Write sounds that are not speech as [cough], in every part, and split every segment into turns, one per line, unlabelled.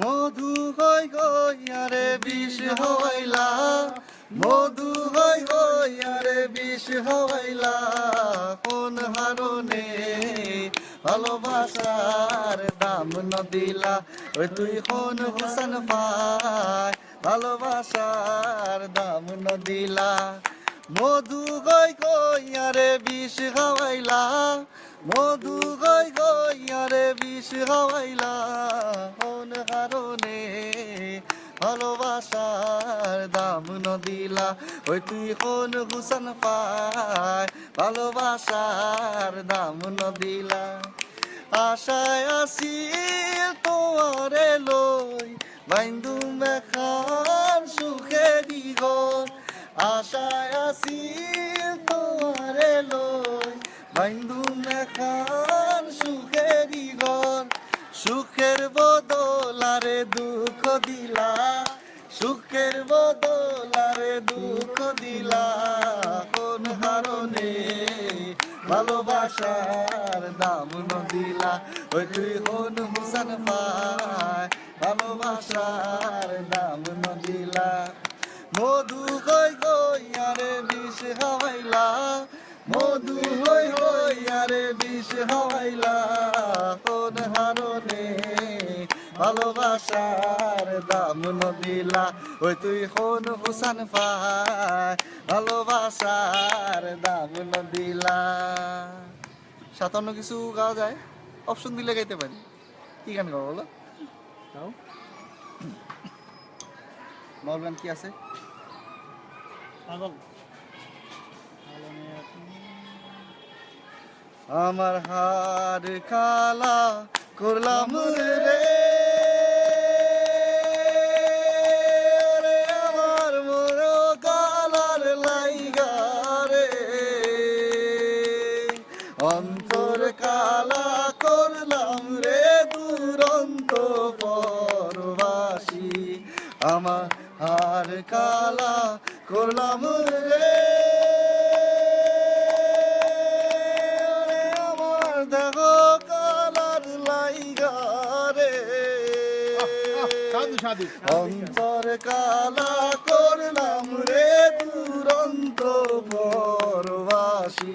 মধু হই আরে বিষ হইলা। মধু হই আরে বিষ হইলা। কোন হারনে ভালোবাসার দাম ন দিলা? ওই তুই কোন হুসন পায় ভালোবাসার দাম ন দিলা? মধু গই গই বিষ খাওয়াইলা মধু গই গই বিষ খাওয়াইলা কোন দিলা। ওই তুই কোন হুসন পায়, ভালোবাসার দাম ন দিলা। আশায় আসিল তোমারে লই বাইন্দু মেখান সুখে দিগর আশায় আসিল তোমারে লই বাইন্দু মেখান সুখে দিগর সুখের বদলারে দুঃখ দিলা, সুখের বদলারে দুঃখ দিলা, কোন কারণে? ভালোবাসার দাম দিলা। ওই তুই কোন হুসান পায় ভালোবাসার দাম দিলা। মধু গই গই আরে বিষ হাওয়াইলা। মধু হই হই, আরে বিষ হাওয়াইলা। ভালোবাসার দাম ন দিলা ওই তুই কোন হুসান পায় ভালোবাসার দাম ন দিলা সাতান্ন কিছু গাওয়া যায় অপশন দিলে গাইতে পারি। কি গান গাবো বলো?
তাও
বাউল [coughs] গান কি আছে?
পাগল।
আমার হার কালা করলাম রে। অন্তর কালা করলাম রে দুরন্ত পরবাসী। আমার হার কালা করলাম রে। আমার দেখো কালার লাইগা রে। অন্তর কালা করলাম রে দুরন্ত পরবাসী।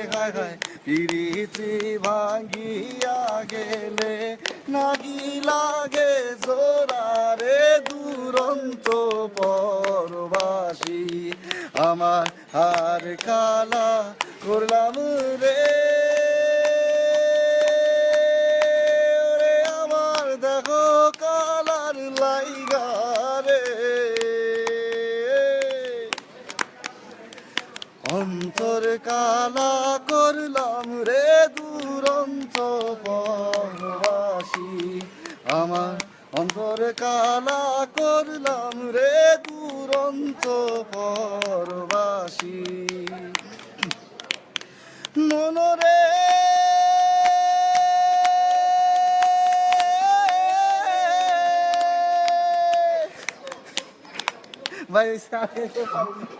হায় হায়। পিরিতি ভাঙ্গিয়া গেলে নাগি লাগে জোরারে দুরন্ত পরবাসী। আমার হার কালা করলাম রে। পরবাসী আমার অন্তর কালা করলাম রে দুরন্ত পরবাসী। মনরে ভাই